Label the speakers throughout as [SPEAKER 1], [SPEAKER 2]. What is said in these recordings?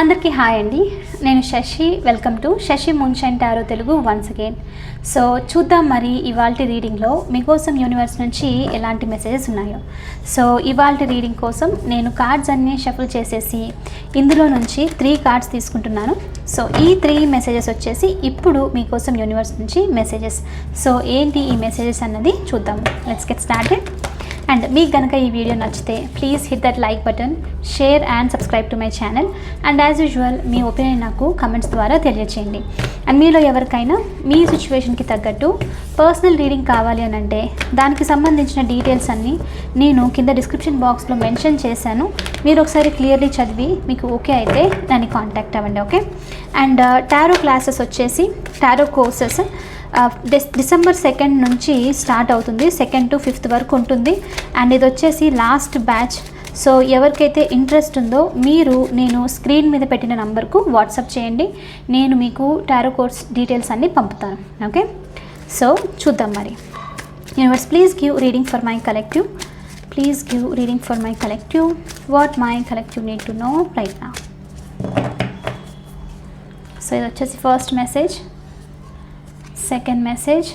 [SPEAKER 1] అందరికీ హాయ్ అండి. నేను Shashi. Welcome to Shashi moonshine tarot Telugu once again so చూద్దాం మరి ఇవాళ రీడింగ్లో మీకోసం యూనివర్స్ నుంచి ఎలాంటి మెసేజెస్ ఉన్నాయో. సో ఇవాళ రీడింగ్ కోసం నేను కార్డ్స్ అన్నీ షఫుల్ చేసేసి ఇందులో నుంచి త్రీ కార్డ్స్ తీసుకుంటున్నాను. సో ఈ త్రీ మెసేజెస్ వచ్చేసి ఇప్పుడు మీకోసం యూనివర్స్ నుంచి మెసేజెస్ సో ఏంటి ఈ మెసేజెస్ అన్నది చూద్దాం. లెట్స్ గెట్ స్టార్టెడ్ అండ్ మీకు కనుక ఈ వీడియో నచ్చితే please hit that like button share and subscribe to my channel and as usual me opinion నాకు కమెంట్స్ ద్వారా తెలియచేయండి. అండ్ మీలో ఎవరికైనా మీ సిచ్యువేషన్కి తగ్గట్టు పర్సనల్ రీడింగ్ కావాలి అని అంటే దానికి సంబంధించిన డీటెయిల్స్ అన్నీ నేను కింద డిస్క్రిప్షన్ బాక్స్లో మెన్షన్ చేశాను. మీరు ఒకసారి క్లియర్లీ చదివి మీకు ఓకే అయితే దాన్ని కాంటాక్ట్ అవ్వండి ఓకే అండ్ టారో క్లాసెస్ వచ్చేసి టారో కోర్సెస్ డిసెంబర్ సెకండ్ నుంచి స్టార్ట్ అవుతుంది సెకండ్ టు ఫిఫ్త్ వరకు ఉంటుంది. అండ్ ఇది వచ్చేసి లాస్ట్ బ్యాచ్. సో ఎవరికైతే ఇంట్రెస్ట్ ఉందో మీరు నేను స్క్రీన్ మీద పెట్టిన నంబర్కు వాట్సాప్ చేయండి. నేను మీకు టారో కోర్స్ డీటెయిల్స్ అన్నీ పంపుతాను. ఓకే? సో చూద్దాం మరి. Universe please give reading for my collective. Please give reading for my collective. What my collective need to know right నా. సో ఇది వచ్చేసి ఫస్ట్ మెసేజ్. సెకండ్ మెసేజ్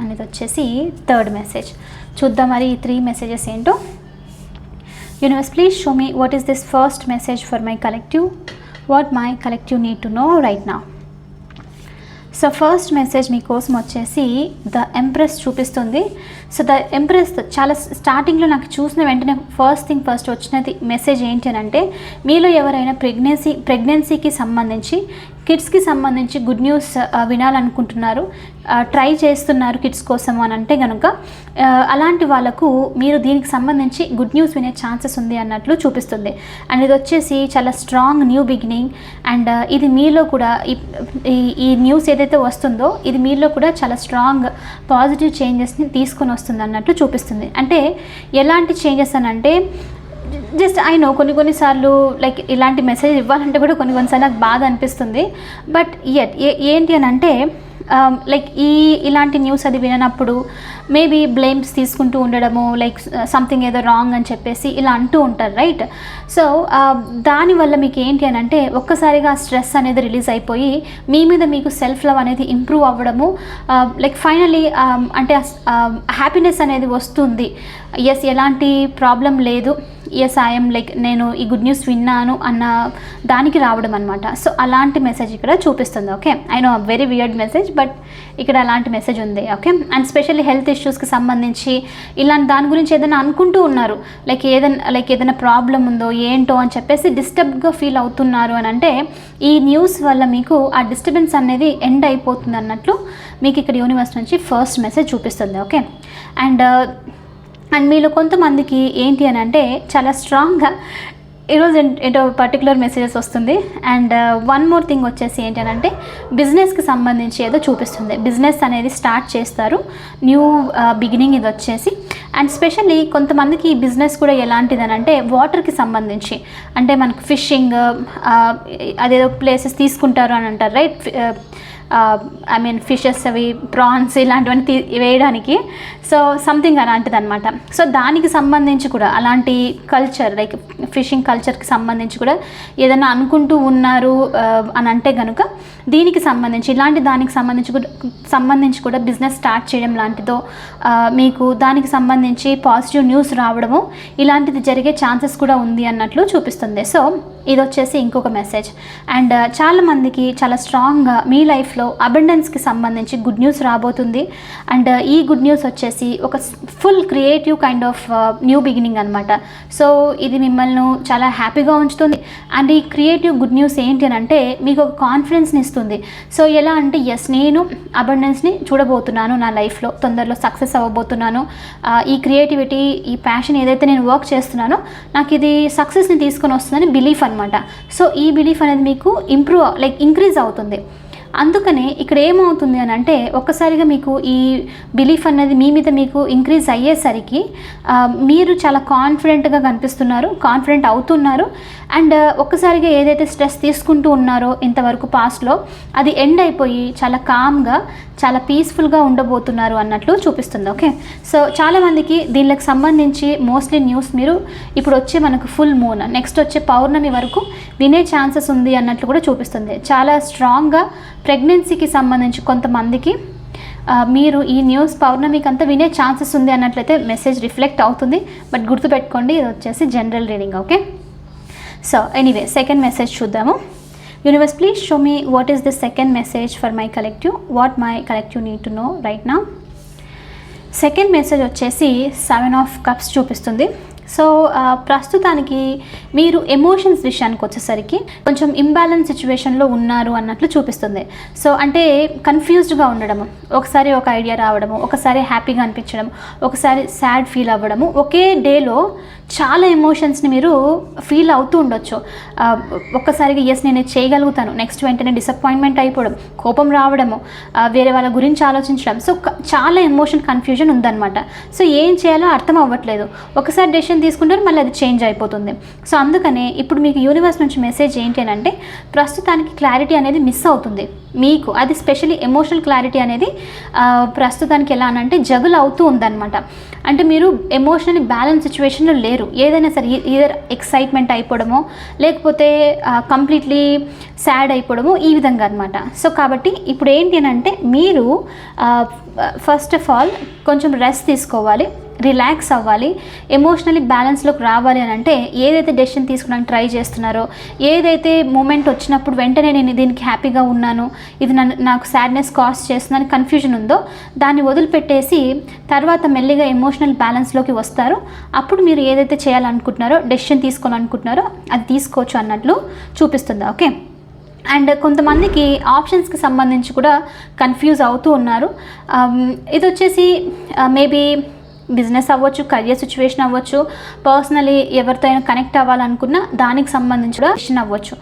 [SPEAKER 1] అనేది వచ్చేసి థర్డ్ మెసేజ్ చూద్దాం మరి ఈ త్రీ మెసేజెస్ ఏంటో. Universe please show me what is this first message for my collective what my collective need to know right నా సో ఫస్ట్ మెసేజ్ మీకోసం వచ్చేసి ద ఎంప్రెస్ చూపిస్తుంది. సో ద ఎంప్రెస్ చాలా స్టార్టింగ్లో నాకు చూసిన వెంటనే ఫస్ట్ థింగ్ ఫస్ట్ వచ్చినది మెసేజ్ ఏంటి అని అంటే మీలో ఎవరైనా ప్రెగ్నెన్సీ ప్రెగ్నెన్సీకి సంబంధించి కిడ్స్కి సంబంధించి గుడ్ న్యూస్ వినాలనుకుంటున్నారు. ట్రై చేస్తున్నారు కిడ్స్ కోసం అని అంటే కనుక అలాంటి వాళ్ళకు మీరు దీనికి సంబంధించి గుడ్ న్యూస్ వినే ఛాన్సెస్ ఉంది అన్నట్లు చూపిస్తుంది. అండ్ ఇది వచ్చేసి చాలా స్ట్రాంగ్ న్యూ బిగినింగ్. అండ్ ఇది మీలో కూడా ఈ- ఈ న్యూస్ ఏదైతే వస్తుందో ఇది మీలో కూడా చాలా స్ట్రాంగ్ పాజిటివ్ చేంజెస్ని తీసుకొని వస్తుంది అన్నట్లు చూపిస్తుంది. అంటే ఎలాంటి చేంజెస్ అని అంటే జస్ట్ ఐ నో కొన్ని కొన్నిసార్లు లైక్ ఇలాంటి మెసేజ్ ఇవ్వాలంటే కూడా కొన్ని కొన్నిసార్లు నాకు బాధ అనిపిస్తుంది. బట్ ఎట్ ఏంటి అని అంటే um, లైక్ ఈ ఇలాంటి న్యూస్ అది వినప్పుడు మేబీ బ్లేమ్స్ తీసుకుంటూ ఉండడము లైక్ సంథింగ్ uh, ఏదో రాంగ్ అని చెప్పేసి ఇలా అంటూ ఉంటారు రైట్ సో uh, దానివల్ల మీకు ఏంటి అని అంటే ఒక్కసారిగా స్ట్రెస్ అనేది రిలీజ్ అయిపోయి మీ మీద మీకు సెల్ఫ్ లవ్ అనేది ఇంప్రూవ్ అవ్వడము uh, లైక్ ఫైనలీ um, అంటే హ్యాపీనెస్ అనేది వస్తుంది. ఎస్ ఎలాంటి ప్రాబ్లం లేదు. ఎస్ ఐఎమ్ లైక్ నేను ఈ గుడ్ న్యూస్ విన్నాను అన్న దానికి రావడం అనమాట సో అలాంటి మెసేజ్ ఇక్కడ చూపిస్తుంది okay I know very weird message but ఇక్కడ అలాంటి మెసేజ్ ఉంది ఓకే అండ్ స్పెషల్లీ హెల్త్ ఇష్యూస్కి సంబంధించి ఇలాంటి దాని గురించి ఏదైనా అనుకుంటూ ఉన్నారు. లైక్ ఏదైనా లైక్ ఏదైనా ప్రాబ్లం ఉందో ఏంటో అని చెప్పేసి డిస్టర్బ్గా ఫీల్ అవుతున్నారు అని అంటే ఈ న్యూస్ వల్ల మీకు ఆ డిస్టర్బెన్స్ అనేది ఎండ్ అయిపోతుంది అన్నట్లు మీకు ఇక్కడ యూనివర్స్ నుంచి ఫస్ట్ మెసేజ్ చూపిస్తుంది. ఓకే అండ్ అండ్ మీలో కొంతమందికి ఏంటి అని అంటే చాలా స్ట్రాంగ్గా ఈరోజు ఏంటో పర్టికులర్ మెసేజెస్ వస్తుంది. అండ్ వన్ మోర్ థింగ్ వచ్చేసి ఏంటంటే అంటే బిజినెస్కి సంబంధించి ఏదో చూపిస్తుంది. బిజినెస్ అనేది స్టార్ట్ చేస్తారు. న్యూ బిగినింగ్ uh, ఇది వచ్చేసి. అండ్ స్పెషల్లీ కొంతమందికి ఈ బిజినెస్ కూడా ఎలాంటిది అని అంటే వాటర్కి సంబంధించి. అంటే మనకు ఫిషింగ్ uh, uh, అదేదో ప్లేసెస్ తీసుకుంటారు అని అంటారు రైట్ ఐ మీన్ ఫిషెస్ అవి ప్రాన్స్ ఇలాంటివన్నీ వేయడానికి. సో సంథింగ్ అలాంటిది అనమాట సో దానికి సంబంధించి కూడా అలాంటి కల్చర్ లైక్ ఫిషింగ్ కల్చర్కి సంబంధించి కూడా ఏదైనా అనుకుంటూ ఉన్నారు అని అంటే కనుక దీనికి సంబంధించి ఇలాంటి దానికి సంబంధించి కూడా సంబంధించి కూడా బిజినెస్ స్టార్ట్ చేయడం లాంటిదో మీకు దానికి సంబంధించి పాజిటివ్ న్యూస్ రావడము ఇలాంటిది జరిగే ఛాన్సెస్ కూడా ఉంది అన్నట్లు చూపిస్తుంది. సో ఇది వచ్చేసి ఇంకొక మెసేజ్ అండ్ చాలామందికి చాలా స్ట్రాంగ్గా uh, మీ లైఫ్లో అబెండెన్స్కి సంబంధించి గుడ్ న్యూస్ రాబోతుంది. అండ్ uh, ఈ గుడ్ న్యూస్ వచ్చేసి ఒక full creative kind of new beginning అనమాట సో ఇది మిమ్మల్ని చాలా హ్యాపీగా ఉంచుతుంది. అండ్ ఈ క్రియేటివ్ గుడ్ న్యూస్ ఏంటి అని అంటే మీకు ఒక కాన్ఫిడెన్స్ని ఇస్తుంది. సో ఎలా అంటే ఎస్ నేను అబెండెన్స్ని చూడబోతున్నాను నా లైఫ్లో తొందరలో సక్సెస్ అవ్వబోతున్నాను. Uh, ఈ క్రియేటివిటీ ఈ ప్యాషన్ ఏదైతే నేను వర్క్ చేస్తున్నానో నాకు ఇది సక్సెస్ని తీసుకొని వస్తుందని బిలీఫ్ అనమాట సో ఈ బిలీఫ్ అనేది మీకు ఇంప్రూవ్ లైక్ ఇంక్రీజ్ అవుతుంది. అందుకనే ఇక్కడ ఏమవుతుంది అని అంటే ఒక్కసారిగా మీకు ఈ బిలీఫ్ అనేది మీ మీద మీకు ఇంక్రీజ్ అయ్యేసరికి మీరు చాలా కాన్ఫిడెంట్గా కనిపిస్తున్నారు కాన్ఫిడెంట్ అవుతున్నారు అండ్ ఒక్కసారిగా ఏదైతే స్ట్రెస్ తీసుకుంటూ ఉన్నారో ఇంతవరకు పాస్ట్లో అది ఎండ్ అయిపోయి చాలా కామ్గా చాలా పీస్ఫుల్గా ఉండబోతున్నారు అన్నట్లు చూపిస్తుంది ఓకే సో చాలామందికి దీనికి సంబంధించి మోస్ట్లీ న్యూస్ మీరు ఇప్పుడు వచ్చే మనకు ఫుల్ మూన్ నెక్స్ట్ వచ్చే పౌర్ణమి వరకు వినే ఛాన్సెస్ ఉంది అన్నట్లు కూడా చూపిస్తుంది. చాలా స్ట్రాంగ్గా ప్రెగ్నెన్సీకి సంబంధించి కొంతమందికి మీరు ఈ న్యూస్ పౌర్ణమికి అంతా వినే ఛాన్సెస్ ఉంది అన్నట్లయితే మెసేజ్ రిఫ్లెక్ట్ అవుతుంది. బట్ గుర్తుపెట్టుకోండి ఇది వచ్చేసి general reading okay? So anyway second message చూద్దాము. Universe please show me what is the second message for my collective? What my collective need to know right నా? సెకండ్ మెసేజ్ వచ్చేసి seven of cups చూపిస్తుంది. So ప్రస్తుతానికి మీరు emotions విషయానికి వచ్చేసరికి కొంచెం imbalance సిచ్యువేషన్లో ఉన్నారు అన్నట్లు చూపిస్తుంది. సో అంటే కన్ఫ్యూజ్డ్గా ఉండడము ఒకసారి ఒక ఐడియా రావడము ఒకసారి హ్యాపీగా అనిపించడం ఒకసారి సాడ్ ఫీల్ అవ్వడము ఒకే డేలో చాలా ఎమోషన్స్ని మీరు ఫీల్ అవుతూ ఉండొచ్చు. ఒక్కసారిగా ఎస్ నేను చేయగలుగుతాను నెక్స్ట్ వెంటనే డిసప్పాయింట్మెంట్ అయిపోవడం కోపం రావడము వేరే వాళ్ళ గురించి ఆలోచించడం. సో క- చాలా ఎమోషన్ కన్ఫ్యూజన్ ఉందన్నమాట. సో ఏం చేయాలో అర్థం అవ్వట్లేదు. ఒకసారి డెసిషన్ తీసుకుంటారు మళ్ళీ అది చేంజ్ అయిపోతుంది. సో అందుకనే ఇప్పుడు మీకు యూనివర్స్ నుంచి మెసేజ్ ఏంటి అని అంటే ప్రస్తుతానికి క్లారిటీ అనేది మిస్ అవుతుంది. మీకు అది స్పెషల్లీ ఎమోషనల్ క్లారిటీ అనేది ప్రస్తుతానికి ఎలా అని అంటే జగులు అవుతూ ఉందన్నమాట. అంటే మీరు ఎమోషనల్ బ్యాలెన్స్ సిచ్యువేషన్లో లేరు. ఏదైనా సరే ఈదర్ ఎక్సైట్మెంట్ అయిపోవడమో లేకపోతే కంప్లీట్లీ సాడ్ అయిపోవడము ఈ విధంగా అనమాట సో కాబట్టి ఇప్పుడు ఏంటి అని అంటే మీరు ఫస్ట్ ఆఫ్ ఆల్ కొంచెం రెస్ట్ తీసుకోవాలి. రిలాక్స్ అవ్వాలి ఎమోషనలీ బ్యాలెన్స్లోకి రావాలి అని అంటే ఏదైతే డెసిషన్ తీసుకోవడానికి ట్రై చేస్తున్నారో ఏదైతే మూమెంట్ వచ్చినప్పుడు వెంటనే నేను దీనికి హ్యాపీగా ఉన్నాను ఇది నన్ను నాకు సాడ్నెస్ కాస్ చేస్తుందని కన్ఫ్యూజన్ ఉందో దాన్ని వదిలిపెట్టేసి తర్వాత మెల్లిగా ఎమోషనల్ బ్యాలెన్స్లోకి వస్తారు. అప్పుడు మీరు ఏదైతే చేయాలనుకుంటున్నారో డెసిషన్ తీసుకోవాలనుకుంటున్నారో అది తీసుకోవచ్చు అన్నట్లు చూపిస్తుంది ఓకే అండ్ కొంతమందికి ఆప్షన్స్కి సంబంధించి కూడా కన్ఫ్యూజ్ అవుతూ ఉన్నారు. Um, ఇది వచ్చేసి uh, మేబీ బిజినెస్ అవ్వచ్చు కరియర్ సిచ్యువేషన్ అవ్వచ్చు పర్సనలీ ఎవరితో అయినా కనెక్ట్ అవ్వాలనుకున్న దానికి సంబంధించి కూడా క్వశ్చన్ అవ్వచ్చు.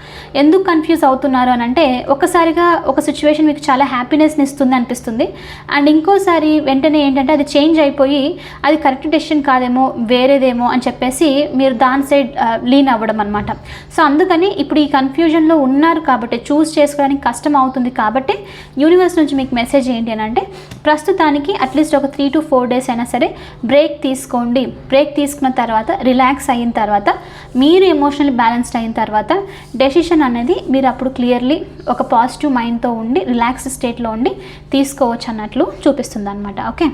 [SPEAKER 1] ఎందుకు కన్ఫ్యూజ్ అవుతున్నారు అని అంటే ఒకసారిగా ఒక సిచ్యువేషన్ మీకు చాలా హ్యాపీనెస్ని ఇస్తుంది అనిపిస్తుంది. అండ్ ఇంకోసారి వెంటనే ఏంటంటే అది చేంజ్ అయిపోయి అది కరెక్ట్ డెసిషన్ కాదేమో వేరేదేమో అని చెప్పేసి మీరు దాని సైడ్ లీన్ అవ్వడం అనమాట సో అందుకని ఇప్పుడు ఈ కన్ఫ్యూజన్లో ఉన్నారు కాబట్టి చూస్ చేసుకోవడానికి కష్టం అవుతుంది కాబట్టి యూనివర్స్ నుంచి మీకు మెసేజ్ ఏంటి అని అంటే ప్రస్తుతానికి అట్లీస్ట్ ఒక త్రీ టు ఫోర్ డేస్ అయినా సరే బ్రేక్ తీసుకోండి. బ్రేక్ తీసుకున్న తర్వాత రిలాక్స్ అయిన తర్వాత మీరు ఎమోషనల్ బ్యాలెన్స్డ్ అయిన తర్వాత డెసిషన్ అనేది మీరు అప్పుడు క్లియర్లీ ఒక పాజిటివ్ మైండ్తో ఉండి రిలాక్స్ స్టేట్లో ఉండి తీసుకోవచ్చు అన్నట్లు చూపిస్తుంది అనమాట ఓకే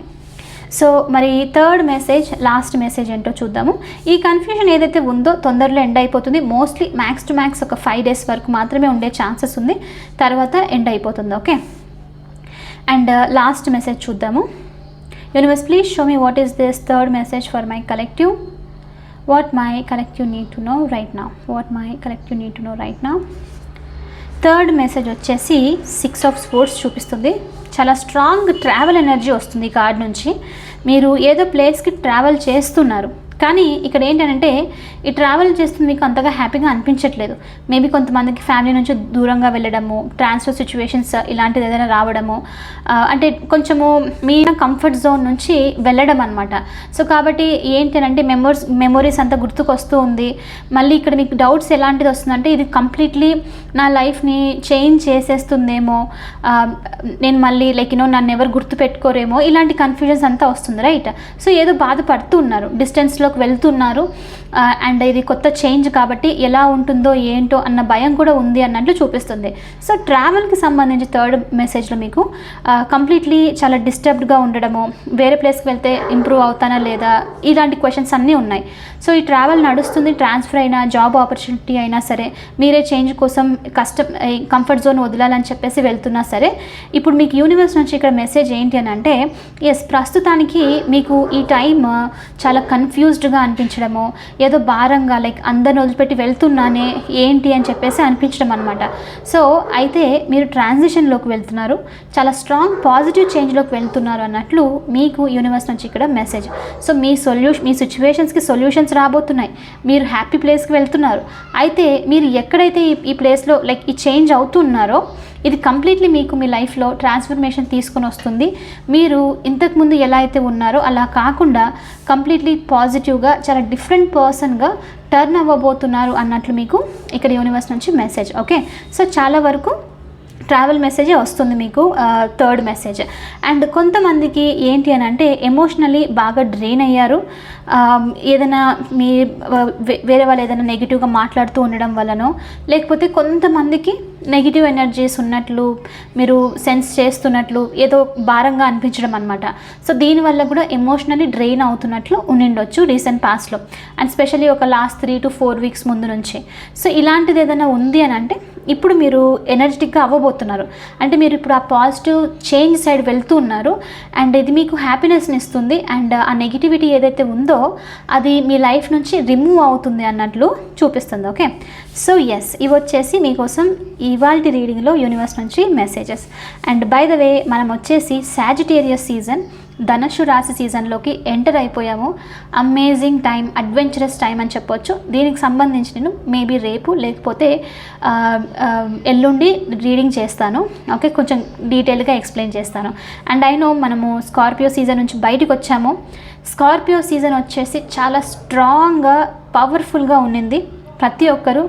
[SPEAKER 1] సో మరి థర్డ్ మెసేజ్ లాస్ట్ మెసేజ్ ఏంటో చూద్దాము. ఈ కన్ఫ్యూజన్ ఏదైతే ఉందో తొందరలో ఎండ్ అయిపోతుంది. మోస్ట్లీ మ్యాక్స్ టు మ్యాక్స్ ఒక ఫైవ్ డేస్ వరకు మాత్రమే ఉండే ఛాన్సెస్ ఉంది. తర్వాత ఎండ్ అయిపోతుంది. ఓకే అండ్ లాస్ట్ మెసేజ్ చూద్దాము. Universe please show me what is this third message for my collective what my collective need to know right నా what my collective need to know right నా third message వచ్చేసి six of sports చూపిస్తుంది. చాలా strong travel energy వస్తుంది card నుంచి. మీరు ఏదో ప్లేస్కి ట్రావెల్ చేస్తున్నారు. కానీ ఇక్కడ ఏంటంటే ఈ ట్రావెల్ చేస్తుంది మీకు అంతగా హ్యాపీగా అనిపించట్లేదు. మేబీ కొంతమందికి ఫ్యామిలీ నుంచి దూరంగా వెళ్ళడము ట్రాన్స్ఫర్ సిచ్యువేషన్స్ ఇలాంటిది ఏదైనా రావడము అంటే కొంచెము మీ కంఫర్ట్ జోన్ నుంచి వెళ్ళడం అనమాట సో కాబట్టి ఏంటి అంటే మెమోరీస్ మెమొరీస్ అంతా గుర్తుకొస్తూ ఉంది. మళ్ళీ ఇక్కడ మీకు డౌట్స్ ఎలాంటిది వస్తుందంటే ఇది కంప్లీట్లీ నా లైఫ్ని చేంజ్ చేసేస్తుందేమో నేను మళ్ళీ లైక్ యూనో నన్ను ఎవరు గుర్తుపెట్టుకోరేమో ఇలాంటి కన్ఫ్యూజన్స్ అంతా వస్తుంది రైట్ సో ఏదో బాధపడుతూ ఉన్నారు. డిస్టెన్స్లో డిస్టెన్స్లోకి వెళ్తున్నారు. అండ్ ఇది కొత్త చేంజ్ కాబట్టి ఎలా ఉంటుందో ఏంటో అన్న భయం కూడా ఉంది అన్నట్లు చూపిస్తుంది. సో ట్రావెల్కి సంబంధించి థర్డ్ మెసేజ్లో మీకు కంప్లీట్లీ చాలా డిస్టర్బ్డ్గా ఉండడము వేరే ప్లేస్కి వెళ్తే ఇంప్రూవ్ అవుతానా లేదా ఇలాంటి క్వశ్చన్స్ అన్నీ ఉన్నాయి. సో ఈ ట్రావెల్ నడుస్తుంది ట్రాన్స్ఫర్ అయినా జాబ్ ఆపర్చునిటీ అయినా సరే మీరే చేంజ్ కోసం కష్టం కంఫర్ట్ జోన్ వదలాలని చెప్పేసి వెళ్తున్నా సరే ఇప్పుడు మీకు యూనివర్స్ నుంచి ఇక్కడ మెసేజ్ ఏంటి అని అంటే ఎస్ ప్రస్తుతానికి మీకు ఈ టైం చాలా కన్ఫ్యూజ్డ్గా అనిపించడము ఏదో భారంగా లైక్ అందరిని వదిలిపెట్టి వెళ్తున్నానే ఏంటి అని చెప్పేసి అనిపించడం అనమాట సో అయితే మీరు ట్రాన్సిషన్లోకి వెళ్తున్నారు చాలా స్ట్రాంగ్ పాజిటివ్ చేంజ్లోకి వెళ్తున్నారు అన్నట్లు మీకు యూనివర్స్ నుంచి ఇక్కడ మెసేజ్ సో మీ సొల్యూషన్ మీ సిచ్యువేషన్స్కి సొల్యూషన్స్ మూమెంట్స్ రాబోతున్నాయి. మీరు హ్యాపీ ప్లేస్కి వెళ్తున్నారు. అయితే మీరు ఎక్కడైతే ఈ- ఈ ప్లేస్లో లైక్ ఈ చేంజ్ అవుతున్నారో ఇది కంప్లీట్లీ మీకు మీ లైఫ్లో ట్రాన్స్ఫర్మేషన్ తీసుకొని వస్తుంది. మీరు ఇంతకుముందు ఎలా అయితే ఉన్నారో అలా కాకుండా కంప్లీట్లీ పాజిటివ్గా చాలా డిఫరెంట్ పర్సన్గా టర్న్ అవ్వబోతున్నారు అన్నట్లు మీకు ఇక్కడ యూనివర్స్ నుంచి మెసేజ్. ఓకే? సో చాలా వరకు ట్రావెల్ మెసేజే వస్తుంది మీకు థర్డ్ మెసేజ్. అండ్ కొంతమందికి ఏంటి అని అంటే ఎమోషనలీ బాగా డ్రెయిన్ అయ్యారు. ఏదైనా మీ వే- వేరే వాళ్ళు ఏదైనా నెగిటివ్గా మాట్లాడుతూ ఉండడం వల్లనో లేకపోతే కొంతమందికి నెగిటివ్ ఎనర్జీస్ ఉన్నట్లు మీరు సెన్స్ చేస్తున్నట్లు ఏదో భారంగా అనిపించడం అనమాట సో దీనివల్ల కూడా ఎమోషనలీ డ్రెయిన్ అవుతున్నట్లు ఉండిండొచ్చు రీసెంట్ పాస్ట్లో అండ్ స్పెషల్లీ ఒక last three to four weeks ముందు నుంచి. సో ఇలాంటిది ఏదైనా ఉంది అని అంటే ఇప్పుడు మీరు ఎనర్జెటిక్గా అవ్వబోతున్నారు. అంటే మీరు ఇప్పుడు ఆ పాజిటివ్ చేంజ్ సైడ్ వెళ్తూ ఉన్నారు. అండ్ ఇది మీకు హ్యాపీనెస్ని ఇస్తుంది. అండ్ ఆ నెగిటివిటీ ఏదైతే ఉందో అది మీ లైఫ్ నుంచి రిమూవ్ అవుతుంది అన్నట్లు చూపిస్తుంది. ఓకే సో ఎస్ ఇవి వచ్చేసి మీకోసం ఇవాళ రీడింగ్లో యూనివర్స్ నుంచి messages and by the way మనం వచ్చేసి సాజిటేరియస్ సీజన్ ధనుషు రాశి సీజన్లోకి ఎంటర్ అయిపోయాము. అమేజింగ్ టైం అడ్వెంచరస్ టైం అని చెప్పొచ్చు. దీనికి సంబంధించి నేను మేబీ రేపు లేకపోతే ఎల్లుండి రీడింగ్ చేస్తాను. ఓకే కొంచెం డీటెయిల్గా ఎక్స్ప్లెయిన్ చేస్తాను. అండ్ ఐ నో మనము స్కార్పియో సీజన్ నుంచి బయటకు వచ్చాము. స్కార్పియో సీజన్ వచ్చేసి చాలా స్ట్రాంగ్గా పవర్ఫుల్గా ఉన్నింది. ప్రతి ఒక్కరూ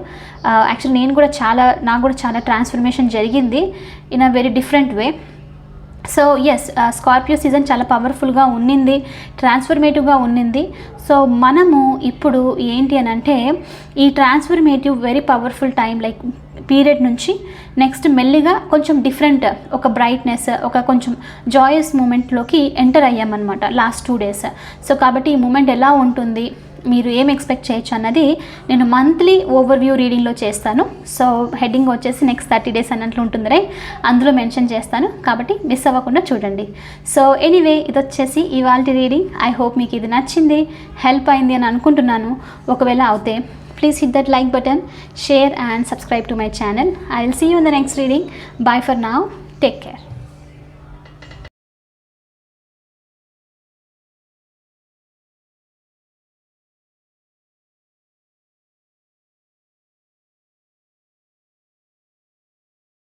[SPEAKER 1] యాక్చువల్ నేను కూడా చాలా నాకు కూడా చాలా ట్రాన్స్ఫర్మేషన్ జరిగింది in a very different way so as Scorpio season చాలా పవర్ఫుల్గా ఉన్నింది ట్రాన్స్ఫర్మేటివ్గా ఉన్నింది. సో మనము ఇప్పుడు ఏంటి అని అంటే ఈ transformative very powerful time like period నుంచి నెక్స్ట్ మెల్లిగా కొంచెం డిఫరెంట్ ఒక బ్రైట్నెస్ ఒక కొంచెం జాయస్ మూమెంట్లోకి ఎంటర్ అయ్యామన్నమాట లాస్ట్ టూ డేస్ సో కాబట్టి ఈ మూమెంట్ ఎలా ఉంటుంది? మీరు ఏం ఎక్స్పెక్ట్ చేయొచ్చు అన్నది నేను మంత్లీ ఓవర్వ్యూ రీడింగ్లో చేస్తాను. సో హెడ్డింగ్ వచ్చేసి నెక్స్ట్ థర్టీ డేస్ అన్నట్లు ఉంటుంది రైట్? అందులో మెన్షన్ చేస్తాను. కాబట్టి మిస్ అవ్వకుండా చూడండి. సో ఎనీవే ఇది వచ్చేసి ఇవాళ రీడింగ్. ఐ హోప్ మీకు ఇది నచ్చింది హెల్ప్ అయింది అని అనుకుంటున్నాను. ఒకవేళ అవుతే please hit that like button share and subscribe to my channel. I will see you in the next reading. Bye for now. Take care.